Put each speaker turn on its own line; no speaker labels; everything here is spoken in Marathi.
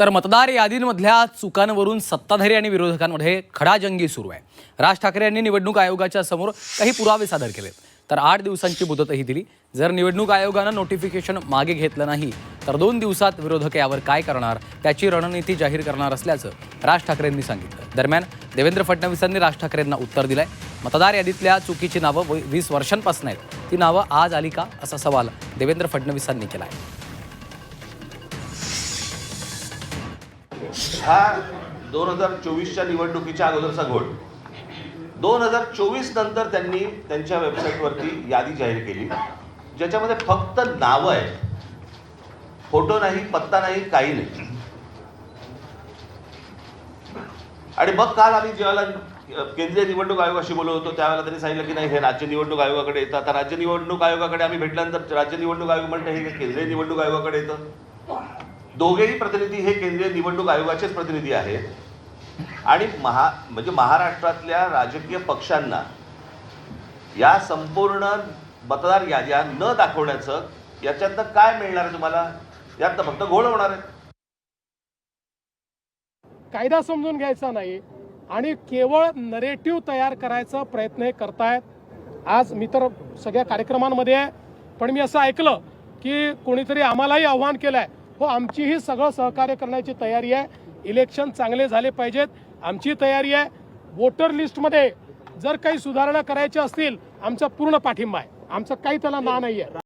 तर मतदार यादींमधल्या चुकांवरून सत्ताधारी आणि विरोधकांमध्ये खडाजंगी सुरू आहे. राज ठाकरे यांनी निवडणूक आयोगाच्या समोर काही पुरावे सादर केलेत. तर आठ दिवसांची मुदतही दिली. जर निवडणूक आयोगानं नोटिफिकेशन मागे घेतलं नाही तर दोन दिवसात विरोधक यावर काय करणार? त्याची रणनीती जाहीर करणार असल्याचं राज ठाकरेंनी सांगितलं. दरम्यान देवेंद्र फडणवीसांनी राज ठाकरेंना उत्तर दिलंय. मतदार यादीतल्या चुकीची नावं व- वीस वर्षांपासून आहेत. ती नावं आज आली का? असा सवाल देवेंद्र फडणवीसांनी केला आहे
हा दोन हजार चोवीसच्या निवडणुकीच्या अगोदरचा घोळ. दोन हजार चोवीस नंतर त्यांनी त्यांच्या वेबसाईटवरती यादी जाहीर केली ज्याच्यामध्ये फक्त नावं आहेत. फोटो नाही पत्ता नाही काही नाही. आणि मग काल आम्ही ज्यावेळेला केंद्रीय निवडणूक आयोगाशी बोलत होतो त्यावेळेला त्यांनी सांगितलं की नाही हे राज्य निवडणूक आयोगाकडे येतं. आता राज्य निवडणूक आयोगाकडे आम्ही भेटल्यानंतर राज्य निवडणूक आयोग म्हणतं हे केंद्रीय निवडणूक आयोगाकडे येतं. दोघेही प्रतिनिधी हे केंद्रीय निवडणूक आयोगाचेच प्रतिनिधी आहेत. आणि महा म्हणजे महाराष्ट्रातल्या राजकीय पक्षांना या संपूर्ण मतदार याद्या न दाखवण्याचं याच्यातनं काय मिळणार आहे तुम्हाला? यातनं फक्त घोळ होणार आहे.
कायदा समजून घ्यायचा नाही आणि केवळ नरेटिव्ह तयार करायचा प्रयत्न हे करतायत. आज मी तर सगळ्या कार्यक्रमांमध्ये आहे पण मी असं ऐकलं की कोणीतरी आम्हालाही आव्हान केलं आहे हो आमचीही सगळं सहकार्य करण्याची तयारी आहे. इलेक्शन चांगले झाले पाहिजेत. आमची तयारी आहे. वोटर लिस्टमध्ये जर काही सुधारणा करायच्या असतील आमचा पूर्ण पाठिंबा आहे. आमचं काही त्याला ना नाही आहे